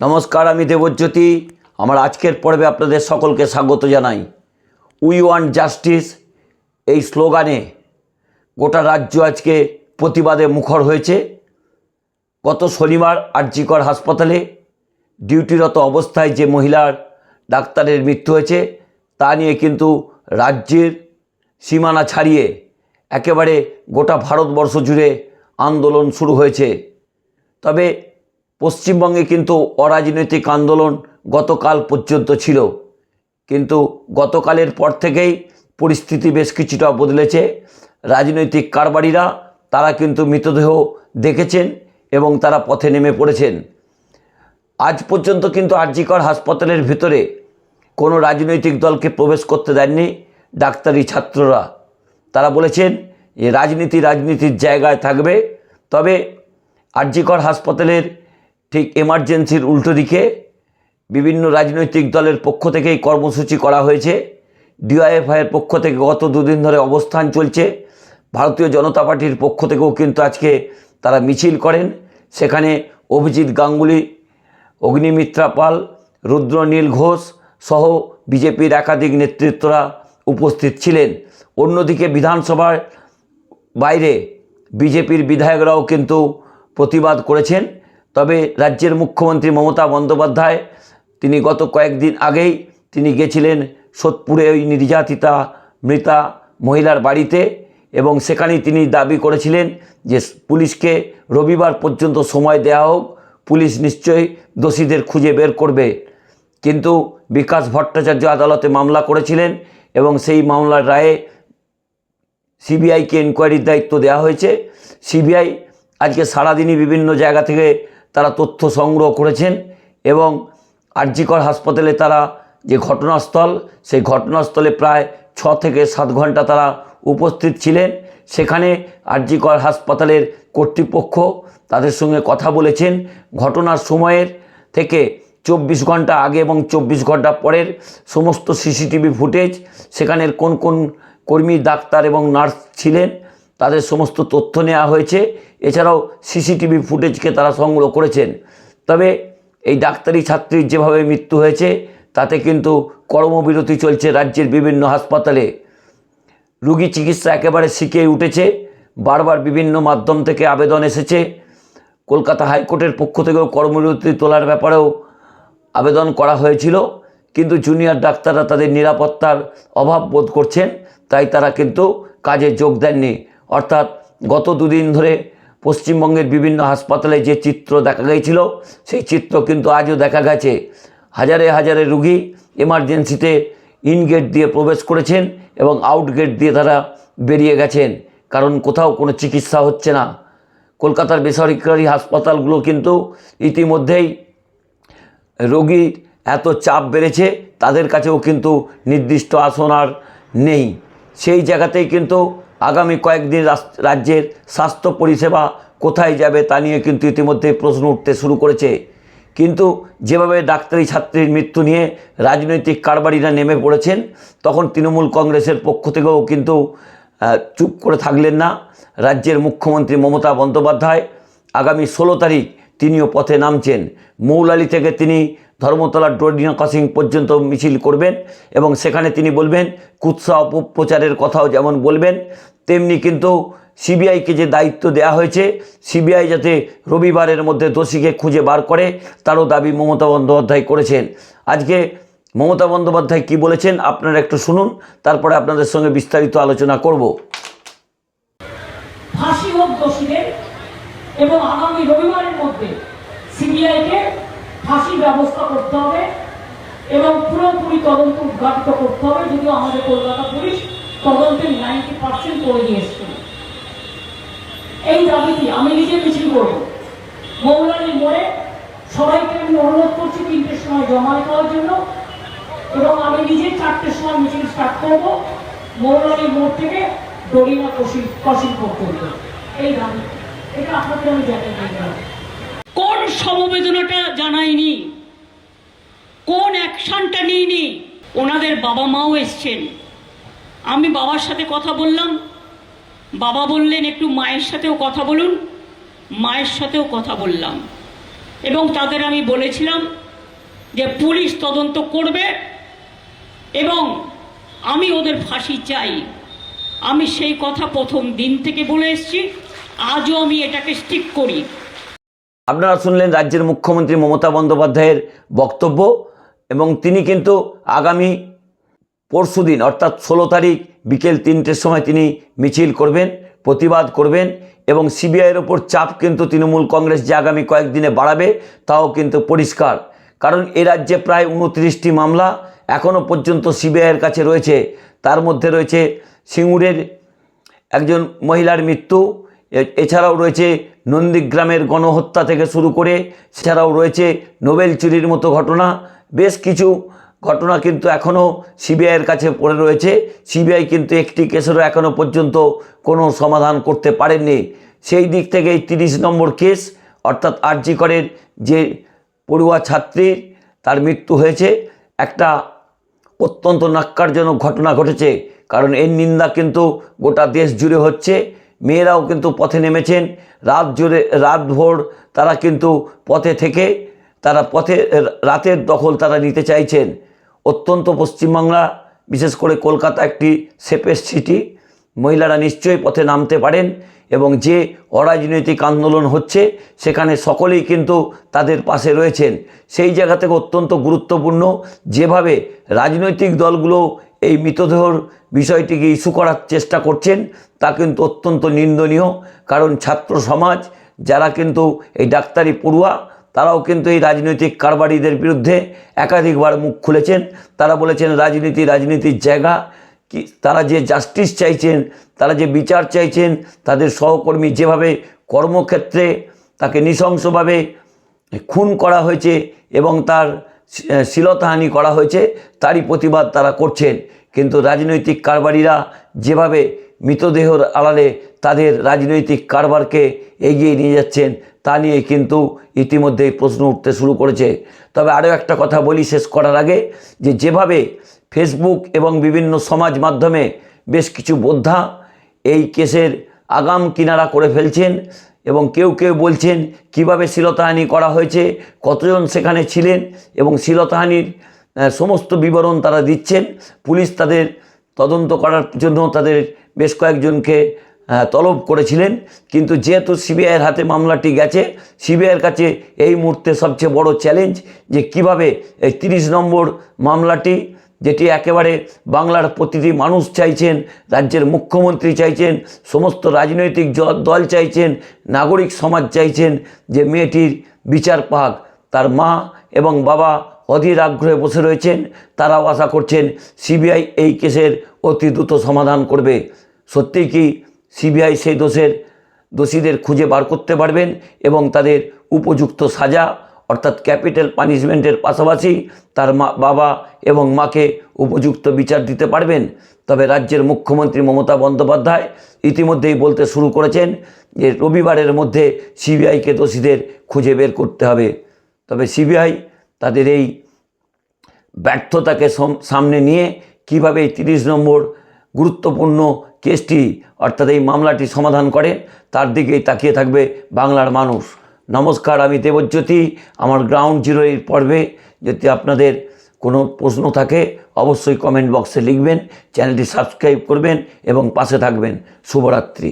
নমস্কার, আমি দেবজ্যোতি। আমার আজকের পর্বে আপনাদের সকলকে স্বাগত জানাই। উই ওয়ান্ট জাস্টিস এই স্লোগানে। গোটা রাজ্য আজকে প্রতিবাদে মুখর হয়েছে। গত শনিবার আরজিকর হাসপাতালে ডিউটিরত অবস্থায় যে মহিলার ডাক্তারের মৃত্যু হয়েছে, তা নিয়ে কিন্তু রাজ্যের সীমানা ছাড়িয়ে একেবারে গোটা ভারতবর্ষ জুড়ে আন্দোলন শুরু হয়েছে। তবে পশ্চিমবঙ্গে কিন্তু অরাজনৈতিক আন্দোলন গতকাল পর্যন্ত ছিল। কিন্তু গতকালের পর থেকেই পরিস্থিতি বেশ কিছুটা বদলেছে। রাজনৈতিক কারবারিরা, তারা কিন্তু মৃতদেহ দেখেছেন এবং তারা পথে নেমে পড়েছেন। আজ পর্যন্ত কিন্তু আরজিকর হাসপাতালের ভিতরে কোনো রাজনৈতিক দলকে প্রবেশ করতে দেননি ডাক্তারি ছাত্ররা। তারা বলেছেন যে রাজনীতি রাজনীতির জায়গায় থাকবে। তবে আরজিকর হাসপাতালের ঠিক এমার্জেন্সির উল্টো দিকে বিভিন্ন রাজনৈতিক দলের পক্ষ থেকেই কর্মসূচি করা হয়েছে। ডিওয়াইএফআইয়ের পক্ষ থেকে গত দুদিন ধরে অবস্থান চলছে। ভারতীয় জনতা পার্টির পক্ষ থেকেও কিন্তু আজকে তারা মিছিল করেন। সেখানে অভিজিৎ গাঙ্গুলি, অগ্নিমিত্রা পাল, রুদ্রনীল ঘোষ সহ বিজেপির একাধিক নেতৃত্বরা উপস্থিত ছিলেন। অন্যদিকে বিধানসভার বাইরে বিজেপির বিধায়করাও কিন্তু প্রতিবাদ করেছেন। তবে রাজ্যের মুখ্যমন্ত্রী মমতা বন্দ্যোপাধ্যায়, তিনি গত কয়েকদিন আগেই তিনি গেছিলেন সোদপুরে ওই নির্যাতিতা মৃতা মহিলার বাড়িতে এবং সেখানেই তিনি দাবি করেছিলেন যে পুলিশকে রবিবার পর্যন্ত সময় দেওয়া হোক, পুলিশ নিশ্চয়ই দোষীদের খুঁজে বের করবে। কিন্তু বিকাশ ভট্টাচার্য আদালতে মামলা করেছিলেন এবং সেই মামলার রায়ে সিবিআইকে ইনকোয়ারির দায়িত্ব দেওয়া হয়েছে। সিবিআই আজকে সারাদিনই বিভিন্ন জায়গা থেকে তারা তথ্য সংগ্রহ করেছেন এবং আরজিকর হাসপাতালে তারা যে ঘটনাস্থল, সেই ঘটনাস্থলে প্রায় ছ থেকে সাত ঘণ্টা তারা উপস্থিত ছিলেন। সেখানে আরজিকর হাসপাতালের কর্তৃপক্ষ তাদের সঙ্গে কথা বলেছেন। ঘটনার সময়ের থেকে চব্বিশ ঘণ্টা আগে এবং চব্বিশ ঘণ্টা পরের সমস্ত সিসিটিভি ফুটেজ সেখানের কোন কোন কর্মী, ডাক্তার এবং নার্স ছিলেন, তাদের সমস্ত তথ্য নেওয়া হয়েছে। এছাড়াও সিসিটিভি ফুটেজকে তারা সংগ্রহ করেছেন। তবে এই ডাক্তারি ছাত্রীর যেভাবে মৃত্যু হয়েছে, তাতে কিন্তু কর্মবিরতি চলছে রাজ্যের বিভিন্ন হাসপাতালে। রুগী চিকিৎসা একেবারে শিখে উঠেছে, বারবার বিভিন্ন মাধ্যম থেকে আবেদন এসেছে। কলকাতা হাইকোর্টের পক্ষ থেকেও কর্মবিরতি তোলার ব্যাপারেও আবেদন করা হয়েছিল, কিন্তু জুনিয়র ডাক্তাররা তাদের নিরাপত্তার অভাব বোধ করছেন, তাই তারা কিন্তু কাজে যোগ দেননি। অর্থাৎ গত দুদিন ধরে পশ্চিমবঙ্গের বিভিন্ন হাসপাতালে যে চিত্র দেখা গিয়েছিল, সেই চিত্র কিন্তু আজও দেখা গেছে। হাজারে হাজারে রুগী এমার্জেন্সিতে ইন গেট দিয়ে প্রবেশ করেছেন এবং আউট গেট দিয়ে তারা বেরিয়ে গেছেন। কারণ কোথাও কোনো চিকিৎসা হচ্ছে না। কলকাতার বেসরকারি হাসপাতালগুলো কিন্তু ইতিমধ্যেই রোগীর এত চাপ বেড়েছে, তাদের কাছেও কিন্তু নির্দিষ্ট আসন আর নেই। সেই জায়গাতেই কিন্তু আগামী কয়েকদিন রাজ্যের স্বাস্থ্য পরিষেবা কোথায় যাবে তা নিয়ে কিন্তু ইতিমধ্যে প্রশ্ন উঠতে শুরু করেছে। কিন্তু যেভাবে ডাক্তারি ছাত্রীর মৃত্যু নিয়ে রাজনৈতিক কারবারিরা নেমে পড়েছেন, তখন তৃণমূল কংগ্রেসের পক্ষ থেকেও কিন্তু চুপ করে থাকলেন না রাজ্যের মুখ্যমন্ত্রী মমতা বন্দ্যোপাধ্যায়। আগামী ষোলো তারিখ তিনিও পথে নামছেন। মৌলালি থেকে তিনি ধর্মতলার ডোরিনা ক্রসিং পর্যন্ত মিছিল করবেন এবং সেখানে তিনি বলবেন, কুৎসা অপপ্রচারের কথাও যেমন বলবেন তেমনি কিন্তু সিবিআইকে যে দায়িত্ব দেওয়া হয়েছে, সিবিআই যাতে রবিবারের মধ্যে দোষীকে খুঁজে বার করে, তারও দাবি মমতা বন্দ্যোপাধ্যায় করেছেন। আজকে মমতা বন্দ্যোপাধ্যায় কি বলেছেন আপনারা একটু শুনুন, তারপরে আপনাদের সঙ্গে বিস্তারিত আলোচনা করব। ফাঁসি হোক দোষীদের এবং আগামী রবিবারের মধ্যে সিবিআইকে ফাঁসির ব্যবস্থা করতে হবে এবং পুরোপুরি তদন্ত উদ্ঘাটিত করতে হবে, যদিও আমাদের কলকাতা পুলিশ তদন্তের নাইনটি পার্সেন্ট করে দিয়ে এসছে এই দাবিটি আমি নিজে মিছিল করব। মৌলানি মোড়ে সবাইকে আমি অনুরোধ করছি তিনটের সময় জমা দেওয়ার জন্য এবং আমি নিজে চারটের সময় মিছিল স্টার্ট করব। মৌলানি মোড় থেকে কশি কশিল পর্যন্ত। এই দাবি, এটা আপনাকে আমি জানিয়ে কোন সমবেদনাটা জানায়নি? কোন অ্যাকশনটা নিইনি? ওনাদের বাবা মাও এসছেন। আমি বাবার সাথে কথা বললাম। বাবা বললেন, একটু মায়ের সাথেও কথা বলুন। মায়ের সাথেও কথা বললাম। এবং তাদের আমি বলেছিলাম যে, পুলিশ তদন্ত করবে এবং আমি ওদের ফাঁসি চাই। আমি সেই কথা প্রথম দিন থেকে বলে এসেছি। আজও আমি এটাকে স্টিক করি। আপনারা শুনলেন রাজ্যের মুখ্যমন্ত্রী মমতা বন্দ্যোপাধ্যায়ের বক্তব্য এবং তিনি কিন্তু আগামী পরশু দিন, অর্থাৎ ষোলো তারিখ বিকেল তিনটের সময় তিনি মিছিল করবেন, প্রতিবাদ করবেন এবং সিবিআইয়ের ওপর চাপ কিন্তু তৃণমূল কংগ্রেস যে আগামী কয়েকদিনে বাড়াবে তাও কিন্তু পরিষ্কার। কারণ এ রাজ্যে প্রায় উনত্রিশটি মামলা এখনও পর্যন্ত সিবিআইয়ের কাছে রয়েছে। তার মধ্যে রয়েছে সিঙ্গুরের একজন মহিলার মৃত্যু এছাড়াও রয়েছে নন্দীগ্রামের গণহত্যা থেকে শুরু করে, এছাড়াও রয়েছে নোবেল চুরির মতো ঘটনা, বেশ কিছু ঘটনা কিন্তু এখনও সিবিআইয়ের কাছে পড়ে রয়েছে। সিবিআই কিন্তু একটি কেসেরও এখনও পর্যন্ত কোনো সমাধান করতে পারেননি। সেই দিক থেকে এই তিরিশ নম্বর কেস, অর্থাৎ আরজি করের যে পড়ুয়া ছাত্রীর তার মৃত্যু হয়েছে। একটা অত্যন্ত নাক্কারজনক ঘটনা ঘটেছে, কারণ এর নিন্দা কিন্তু গোটা দেশ জুড়ে হচ্ছে। মেয়েরাও কিন্তু পথে নেমেছেন। রাত জুড়ে, রাত ভোর তারা কিন্তু পথে থেকে, তারা পথে, রাতের দখল তারা নিতে চাইছেন। অত্যন্ত পশ্চিমবাংলা, বিশেষ করে কলকাতা একটি সেফেস্ট সিটি, মহিলারা নিশ্চয়ই পথে নামতে পারেন এবং যে অরাজনৈতিক আন্দোলন হচ্ছে সেখানে সকলেই কিন্তু তাদের পাশে রয়েছেন। সেই জায়গা থেকে অত্যন্ত গুরুত্বপূর্ণ যেভাবে রাজনৈতিক দলগুলো এই মৃতদেহর বিষয়টিকে ইস্যু করার চেষ্টা করছেন, তা কিন্তু অত্যন্ত নিন্দনীয়। কারণ ছাত্র সমাজ, যারা কিন্তু এই ডাক্তারি পড়ুয়া তারাও কিন্তু এই রাজনৈতিক কারবারিদের বিরুদ্ধে একাধিকবার মুখ খুলেছেন। তারা বলেছেন রাজনীতি, রাজনীতির জায়গা। কি, তারা যে জাস্টিস চাইছেন, তারা যে বিচার চাইছেন, তাদের সহকর্মী যেভাবে কর্মক্ষেত্রে তাকে নৃশংসভাবে খুন করা হয়েছে এবং তার শ্লীলতাহানি করা হয়েছে, তারই প্রতিবাদ তারা করছেন। কিন্তু রাজনৈতিক কারবারিরা যেভাবে মৃতদেহর আড়ালে তাদের রাজনৈতিক কারবারকে এগিয়ে নিয়ে যাচ্ছেন, তা নিয়ে কিন্তু ইতিমধ্যেই প্রশ্ন উঠতে শুরু করেছে। তবে আরও একটা কথা বলি শেষ করার আগে, যে যেভাবে ফেসবুক এবং বিভিন্ন সমাজ মাধ্যমে বেশ কিছু বোদ্ধা এই কেসের আগাম কিনারা করে ফেলছেন এবং কেউ কেউ বলছেন, কীভাবে শ্লীলতাহানি করা হয়েছে, কতজন সেখানে ছিলেন এবং শ্লীলতাহানির সমস্ত বিবরণ তারা দিচ্ছেন। পুলিশ তাদের তদন্ত করার জন্য তাদের বেশ কয়েকজনকে তলব করেছিলেন। কিন্তু যেহেতু সিবিআইয়ের হাতে মামলাটি গেছে, সিবিআইয়ের কাছে এই মুহূর্তে সবচেয়ে বড় চ্যালেঞ্জ যে কীভাবে এই তিরিশ নম্বর মামলাটি, যেটি একেবারে বাংলার প্রতিটি মানুষ চাইছেন, রাজ্যের মুখ্যমন্ত্রী চাইছেন, সমস্ত রাজনৈতিক দল চাইছেন, নাগরিক সমাজ চাইছেন যে মেয়েটির বিচার পাক। তার মা এবং বাবা অধীর আগ্রহে বসে রয়েছেন। তারাও আশা করছেন সিবিআই এই কেসের অতি দ্রুত সমাধান করবে। সত্যিই কি সিবিআই সেই দোষের দোষীদের খুঁজে বার করতে পারবেন এবং তাদের উপযুক্ত সাজা, অর্থাৎ ক্যাপিটাল পানিশমেন্টের পাশাপাশি তার মা, বাবা এবং মাকে উপযুক্ত বিচার দিতে পারবেন। তবে রাজ্যের মুখ্যমন্ত্রী মমতা বন্দ্যোপাধ্যায় ইতিমধ্যেই বলতে শুরু করেছেন যে রবিবারের মধ্যে সিবিআইকে দোষীদের খুঁজে বের করতে হবে। তবে সিবিআই তাদের এই ব্যর্থতাকে সামনে নিয়ে কীভাবে এই তিরিশ নম্বর গুরুত্বপূর্ণ কেসটি অর্থাৎ এই মামলাটি সমাধান করে, তার দিকেই তাকিয়ে থাকবে বাংলার মানুষ। নমস্কার, আমি দেবজ্যোতি। আমার গ্রাউন্ড জিরো এই পর্বে যদি আপনাদের কোনো প্রশ্ন থাকে, অবশ্যই কমেন্ট বক্সে লিখবেন, চ্যানেলটি সাবস্ক্রাইব করবেন এবং পাশে থাকবেন। শুভরাত্রি।